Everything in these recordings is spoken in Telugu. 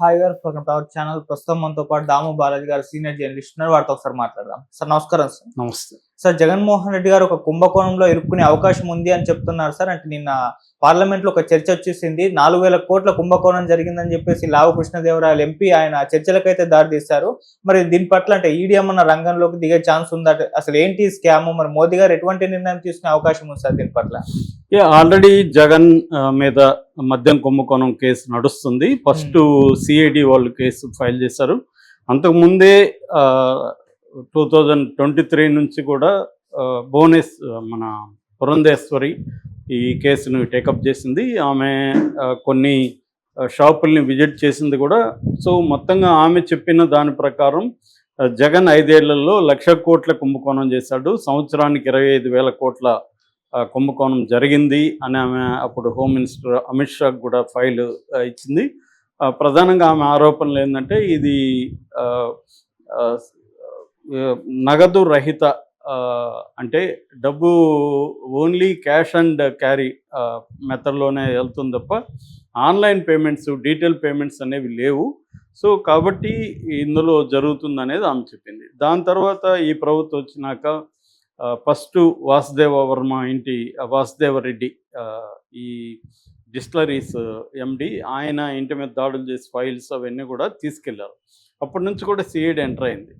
హాయ్ గారు వెల్కమ్ టు అవర్ ఛానల్ ప్రస్తుతం మనతో పాటు దాము బాలాజీ గారు సీనియర్ జర్నలిస్ట్ ఉన్నారు వారితో ఒకసారి మాట్లాడదాం సార్ నమస్కారం సార్ నమస్తే సార్ జగన్మోహన్ రెడ్డి గారు ఒక కుంభకోణంలో ఇరుక్కునే అవకాశం ఉంది అని చెప్తున్నారు సార్. అంటే నిన్న పార్లమెంట్లో ఒక చర్చ వచ్చేసింది. నాలుగు వేల కోట్ల కుంభకోణం జరిగిందని చెప్పేసి లావు కృష్ణదేవరాయలు ఎంపీ ఆయన చర్చలకైతే దారితీశారు మరి దీని పట్ల అంటే ఈడీ ఏమన్నా రంగంలోకి దిగే ఛాన్స్ ఉందా? అసలు ఏంటి స్కామ్? మరి మోదీ గారు ఎటువంటి నిర్ణయం తీసుకునే అవకాశం ఉంది సార్ దీని పట్ల? ఆల్రెడీ జగన్ మీద మద్యం కుంభకోణం కేసు నడుస్తుంది. ఫస్ట్ సిఐడి వాళ్ళు కేసు ఫైల్ చేశారు. అంతకుముందే టూ థౌజండ్ ట్వంటీ త్రీ నుంచి కూడా భువనేశ్ మన పురంధేశ్వరి ఈ కేసును టేకప్ చేసింది. ఆమె కొన్ని షాపుల్ని విజిట్ చేసింది కూడా. సో మొత్తంగా ఆమె చెప్పిన దాని ప్రకారం జగన్ ఐదేళ్ళలో లక్ష కోట్ల కుంభకోణం చేశాడు. సంవత్సరానికి ఇరవై ఐదు వేల కోట్ల కుంభకోణం జరిగింది అని ఆమె అప్పుడు హోమ్ మినిస్టర్ అమిత్ షా కూడా ఫైల్ ఇచ్చింది. ప్రధానంగా ఆమె ఆరోపణలు ఏంటంటే ఇది నగదు రహిత అంటే డబ్బు ఓన్లీ క్యాష్ అండ్ క్యారీ మెథడ్లోనే వెళ్తుంది తప్ప ఆన్లైన్ పేమెంట్స్ డీటెయిల్ పేమెంట్స్ అనేవి లేవు. సో కాబట్టి ఇందులో జరుగుతుంది అనేది ఆమె చెప్పింది. దాని తర్వాత ఈ ప్రభుత్వం వచ్చినాక ఫస్ట్ వాసుదేవ వర్మ ఇంటి ఆ, వాసుదేవ రెడ్డి ఈ డిస్టిలరీస్ ఎండి ఆయన ఇంటి మీద దాడులు చేసి ఫైల్స్ అవన్నీ కూడా తీసుకెళ్ళారు. అప్పటి నుంచి కూడా సిఐడి ఎంటర్ అయింది.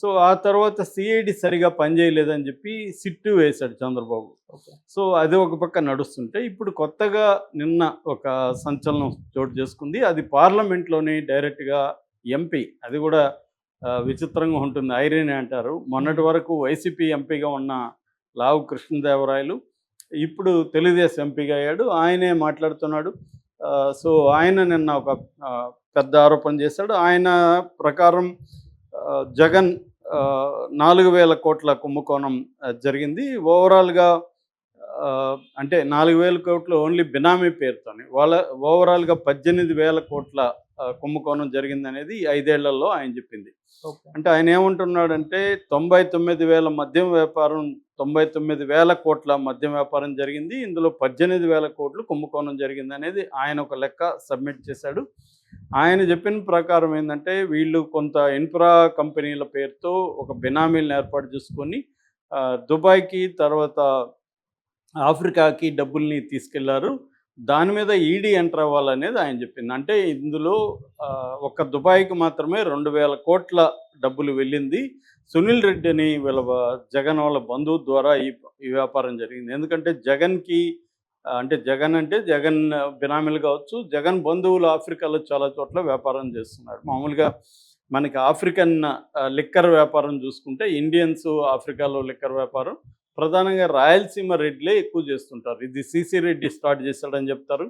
సో ఆ తర్వాత సిఐడి సరిగా పనిచేయలేదని చెప్పి సిట్టు వేశాడు చంద్రబాబు. సో అది ఒక పక్క నడుస్తుంటే ఇప్పుడు కొత్తగా నిన్న ఒక సంచలనం చోటు చేసుకుంది. అది పార్లమెంట్లోని డైరెక్ట్గా ఎంపీ. అది కూడా విచిత్రంగా ఉంటుంది. ఐరేని అంటారు. మొన్నటి వరకు వైసీపీ ఎంపీగా ఉన్న లావు కృష్ణదేవరాయలు ఇప్పుడు తెలుగుదేశం ఎంపీగా అయ్యాడు. ఆయనే మాట్లాడుతున్నాడు. సో ఆయన నిన్న ఒక పెద్ద ఆరోపణ చేశాడు. ఆయన ప్రకారం జగన్ నాలుగు వేల కోట్ల కుంభకోణం జరిగింది. ఓవరాల్గా అంటే నాలుగు వేల కోట్లు ఓన్లీ బినామీ పేరుతోని. వాళ్ళ ఓవరాల్గా పద్దెనిమిది వేల కోట్ల కుంభకోణం జరిగింది అనేది ఐదేళ్ళలో ఆయన చెప్పింది. అంటే ఆయన ఏమంటున్నాడంటే తొంభై తొమ్మిది వేల మద్యం వ్యాపారం తొంభై తొమ్మిది వేల కోట్ల మద్యం వ్యాపారం జరిగింది. ఇందులో పద్దెనిమిది వేల కోట్లు కుంభకోణం జరిగింది అనేది ఆయన ఒక లెక్క సబ్మిట్ చేశాడు. ఆయన చెప్పిన ప్రకారం ఏంటంటే వీళ్ళు కొంత ఇన్ఫ్రా కంపెనీల పేరుతో ఒక బినామీలను ఏర్పాటు చేసుకొని దుబాయ్కి తర్వాత ఆఫ్రికాకి డబ్బుల్ని తీసుకెళ్ళారు. దాని మీద ఈడీ ఎంటర్ అవ్వాలనేది ఆయన చెప్పింది. అంటే ఇందులో ఒక ఒక్క దుబాయ్కి మాత్రమే రెండు వేల కోట్ల డబ్బులు వెళ్ళింది. సునీల్ రెడ్డిని వీళ్ళ జగన్ వాళ్ళ బంధువు ద్వారా ఈ ఈ వ్యాపారం జరిగింది. ఎందుకంటే జగన్కి అంటే జగన్ అంటే జగన్ బినామీలు కావచ్చు. జగన్ బంధువులు ఆఫ్రికాలో చాలా చోట్ల వ్యాపారం చేస్తున్నారు. మామూలుగా మనకి ఆఫ్రికన్ లిక్కర్ వ్యాపారం చూసుకుంటే ఇండియన్స్ ఆఫ్రికాలో లిక్కర్ వ్యాపారం. ప్రధానంగా రాయలసీమ రెడ్లే ఎక్కువ చేస్తుంటారు. ఇది సిసి రెడ్డి స్టార్ట్ చేశాడని చెప్తారు.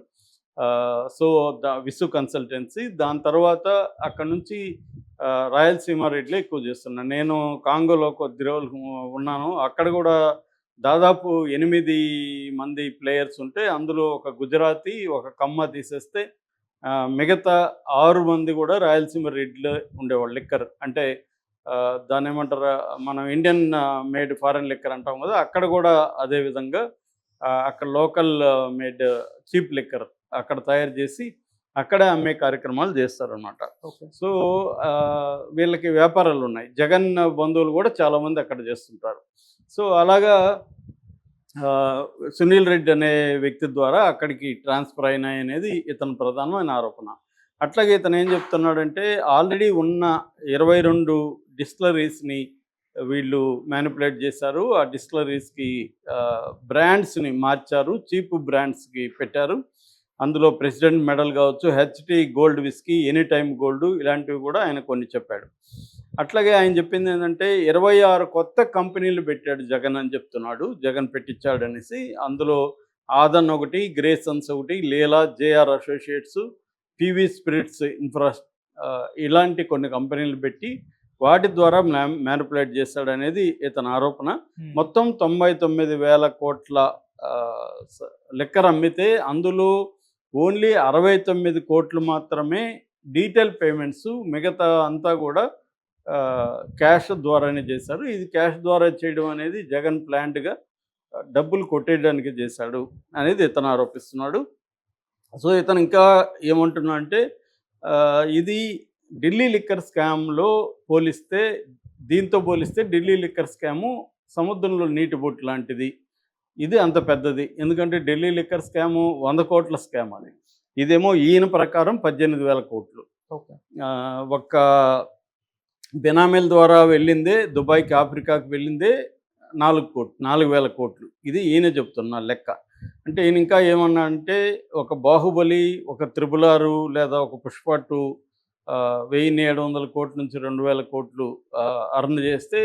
So the Visu consultancy. దాని తర్వాత అక్కడ నుంచి రాయలసీమ రెడ్లే ఎక్కువ చేస్తున్నాను నేను కాంగోలో కొద్ది రోజులు ఉన్నాను. అక్కడ కూడా దాదాపు ఎనిమిది మంది ప్లేయర్స్ ఉంటే అందులో ఒక గుజరాతీ ఒక కమ్మ తీసేస్తే మిగతా ఆరు మంది కూడా రాయలసీమ రెడ్లు ఉండేవాళ్ళు లిక్కర్. అంటే ఆ, దాన్ని ఏమంటారు మనం ఇండియన్ మేడ్ ఫారెన్ లిక్కర్ అంటాం కదా అక్కడ కూడా అదే విధంగా అక్కడ లోకల్ మేడ్ చీప్ లిక్కర్ అక్కడ తయారు చేసి అక్కడే అమ్మే కార్యక్రమాలు చేస్తారనమాట సో వీళ్ళకి వ్యాపారాలు ఉన్నాయి. జగన్ బంధువులు కూడా చాలామంది అక్కడ చేస్తుంటారు. సో అలాగా సునీల్ రెడ్డి అనే వ్యక్తి ద్వారా అక్కడికి ట్రాన్స్ఫర్ అయినాయి అనేది ఇతను ప్రధానమైన ఆరోపణ. అట్లాగే ఇతను ఏం చెప్తున్నాడంటే ఆల్రెడీ ఉన్న ఇరవై రెండు డిస్టిలరీస్ని వీళ్ళు మ్యానిపులేట్ చేశారు. ఆ డిస్టిలరీస్కి బ్రాండ్స్ని మార్చారు చీప్ బ్రాండ్స్కి పెట్టారు. అందులో ప్రెసిడెంట్ మెడల్ కావచ్చు HT gold whisky any time gold ఇలాంటివి కూడా ఆయన కొన్ని చెప్పాడు. అట్లాగే ఆయన చెప్పింది ఏంటంటే ఇరవై ఆరు కొత్త కంపెనీలు పెట్టాడు జగన్ అని చెప్తున్నాడు. జగన్ పెట్టించాడు అనేసి అందులో ఆదన్ ఒకటి గ్రేసన్స్ ఒకటి Leela JR associates PV spirits infra ఇలాంటి కొన్ని కంపెనీలు పెట్టి వాటి ద్వారా మ్యానిపులేట్ చేశాడు అనేది ఇతని ఆరోపణ. మొత్తం తొంభై తొమ్మిది వేల కోట్ల లెక్కర్ అమ్మితే అందులో ఓన్లీ అరవై తొమ్మిది కోట్లు మాత్రమే డీటెయిల్ పేమెంట్స్ మిగతా అంతా కూడా క్యాష్ ద్వారానే చేశారు. ఇది క్యాష్ ద్వారా చేయడం అనేది జగన్ ప్లాంట్గా డబ్బులు కొట్టేయడానికి చేశాడు అనేది ఇతను ఆరోపిస్తున్నాడు. సో ఇతను ఇంకా ఏమంటున్నా అంటే ఇది ఢిల్లీ లిక్కర్ స్కామ్లో పోలిస్తే దీంతో పోలిస్తే ఢిల్లీ లిక్కర్ స్కాము సముద్రంలో నీటి బొట్టు లాంటిది. ఇది అంత పెద్దది. ఎందుకంటే ఢిల్లీ లిక్కర్ స్కాము వంద కోట్ల స్కామ్ అది. ఇదేమో ఈయన ప్రకారం పద్దెనిమిది వేల కోట్లు. ఒక్క బినామీల ద్వారా వెళ్ళిందే దుబాయ్కి ఆఫ్రికాకి వెళ్ళిందే నాలుగు కోట్లు నాలుగు వేల కోట్లు. ఇది ఈయన చెప్తున్న లెక్క. అంటే ఈయన ఇంకా ఏమన్నా అంటే ఒక బాహుబలి ఒక త్రిబులారు లేదా ఒక పుష్ప టూ వెయ్యి ఏడు వందల కోట్ల నుంచి రెండు వేల కోట్లు అర్న్ చేస్తే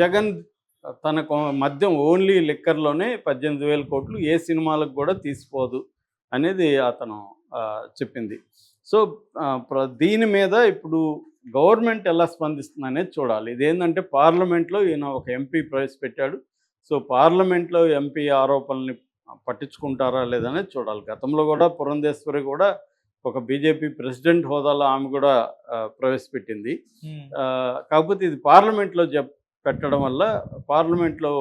జగన్ తన మద్యం ఓన్లీ లిక్కర్లోనే పద్దెనిమిది వేల కోట్లు ఏ సినిమాలకు కూడా తీసిపోదు అనేది అతను చెప్పింది. సో దీని మీద ఇప్పుడు గవర్నమెంట్ ఎలా స్పందిస్తుంది అనేది చూడాలి. ఇదేంటంటే పార్లమెంట్లో ఈయన ఒక ఎంపీ ప్రవేశపెట్టాడు. సో పార్లమెంట్లో ఎంపీ ఆరోపణల్ని పట్టించుకుంటారా లేదనేది చూడాలి. గతంలో కూడా పురంధేశ్వరి కూడా ఒక బీజేపీ ప్రెసిడెంట్ హోదాలో ఆమె కూడా ప్రవేశపెట్టింది. కాకపోతే ఇది పార్లమెంట్లో చెప్ పెట్టడం వల్ల పార్లమెంట్లో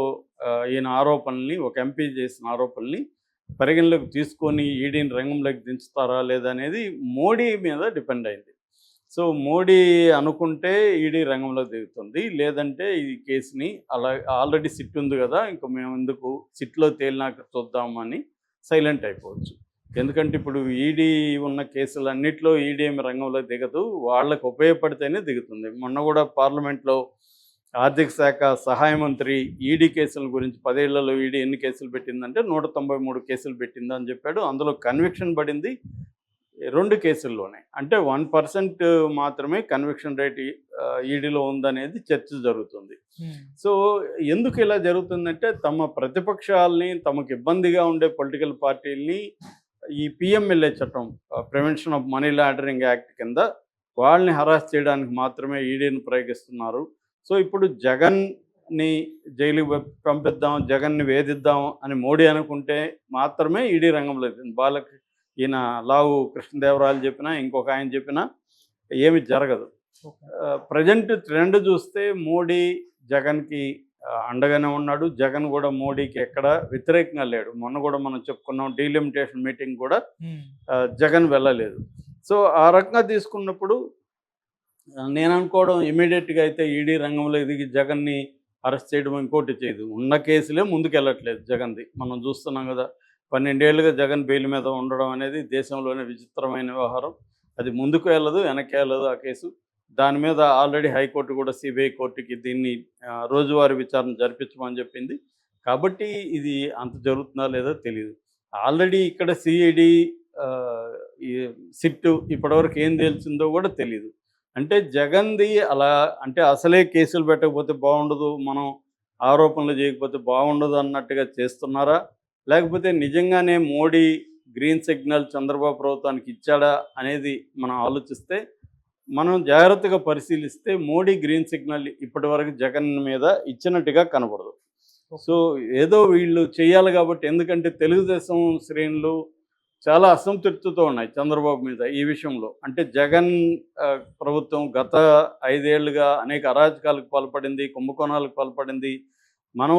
ఈయన ఆరోపణల్ని ఒక ఎంపీ చేసిన ఆరోపణల్ని పరిగణలోకి తీసుకొని ఈడీని రంగంలోకి దించుతారా లేదా అనేది మోడీ మీద డిపెండ్ అయింది. సో మోడీ అనుకుంటే ఈడీ రంగంలో దిగుతుంది. లేదంటే ఈ కేసుని అలా ఆల్రెడీ సిట్ ఉంది కదా ఇంకా మేము ఎందుకు సిట్లో తేలినాక చూద్దామని సైలెంట్ అయిపోవచ్చు. ఎందుకంటే ఇప్పుడు ఈడీ ఉన్న కేసులన్నిట్లో ఈడీ రంగంలో దిగదు వాళ్ళకు ఉపయోగపడితేనే దిగుతుంది. మొన్న కూడా పార్లమెంట్లో ఆర్థిక శాఖ సహాయ మంత్రి ఈడీ కేసుల గురించి పదేళ్ళలో ఈడీ ఎన్ని కేసులు పెట్టిందంటే నూట తొంభై మూడు కేసులు పెట్టిందని చెప్పాడు. అందులో కన్విక్షన్ పడింది రెండు కేసుల్లోనే. అంటే వన్ పర్సెంట్ మాత్రమే కన్విక్షన్ రేట్ ఈడీలో ఉందనేది చర్చ జరుగుతుంది. ఉమ్. సో ఎందుకు ఇలా జరుగుతుందంటే తమ ప్రతిపక్షాలని తమకు ఇబ్బందిగా ఉండే పొలిటికల్ పార్టీల్ని ఈ పిఎంఎల్ఏ చట్టం prevention of money laundering act కింద వాళ్ళని హరాస్ చేయడానికి మాత్రమే ఈడీని ప్రయోగిస్తున్నారు. సో ఇప్పుడు జగన్ని జైలుకి పంప్- పంపిద్దాం జగన్ని వేధిద్దాం అని మోడీ అనుకుంటే మాత్రమే ఈడీ రంగంలో. బాలక్ ఈయన లావు కృష్ణదేవరాయలు చెప్పినా ఇంకొక ఆయన చెప్పినా ఏమి జరగదు. ప్రజెంట్ ట్రెండ్ చూస్తే మోడీ జగన్కి అండగానే ఉన్నాడు. జగన్ కూడా మోడీకి ఎక్కడ వ్యతిరేకంగా లేడు. మొన్న కూడా మనం చెప్పుకున్నాం డీలిమిటేషన్ మీటింగ్ కూడా జగన్ వెళ్ళలేదు. సో ఆ రకంగా తీసుకున్నప్పుడు నేను అనుకోవడం ఇమీడియట్గా అయితే ఈడీ రంగంలో ఎదిగి జగన్ని అరెస్ట్ చేయడం ఇంకోటి చేయదు. ఉన్న కేసులే ముందుకు వెళ్ళట్లేదు జగన్ది. మనం చూస్తున్నాం కదా పన్నెండేళ్ళుగా జగన్ బెయిల్ మీద ఉండడం అనేది దేశంలోనే విచిత్రమైన వ్యవహారం. అది ముందుకు వెళ్ళదు వెనక్కి వెళ్ళదు ఆ కేసు. దాని మీద ఆల్రెడీ హైకోర్టు కూడా సిబిఐ కోర్టుకి దీన్ని రోజువారీ విచారణ జరిపించమని చెప్పింది. కాబట్టి ఇది అంత జరుగుతుందా లేదో తెలియదు ఆల్రెడీ ఇక్కడ సిఐడి ఈ ఇప్పటివరకు ఏం తెలిసిందో కూడా తెలియదు అంటే జగన్ది అలా అంటే అసలే కేసులు పెట్టకపోతే బాగుండదు మనం ఆరోపణలు చేయకపోతే బాగుండదు అన్నట్టుగా చేస్తున్నారా? లేకపోతే నిజంగానే మోడీ గ్రీన్ సిగ్నల్ చంద్రబాబు ప్రభుత్వానికి ఇచ్చాడా అనేది మనం ఆలోచిస్తే మనం జాగ్రత్తగా పరిశీలిస్తే మోడీ గ్రీన్ సిగ్నల్ ఇప్పటివరకు జగన్ మీద ఇచ్చినట్టుగా కనబడదు. సో ఏదో వీళ్ళు చేయాలి కాబట్టి ఎందుకంటే తెలుగుదేశం శ్రేణులు చాలా అసంతృప్తితో ఉన్నాయి చంద్రబాబు మీద ఈ విషయంలో. అంటే జగన్ ప్రభుత్వం గత ఐదేళ్ళుగా అనేక అరాచకాలకు పాల్పడింది కుంభకోణాలకు పాల్పడింది. మనం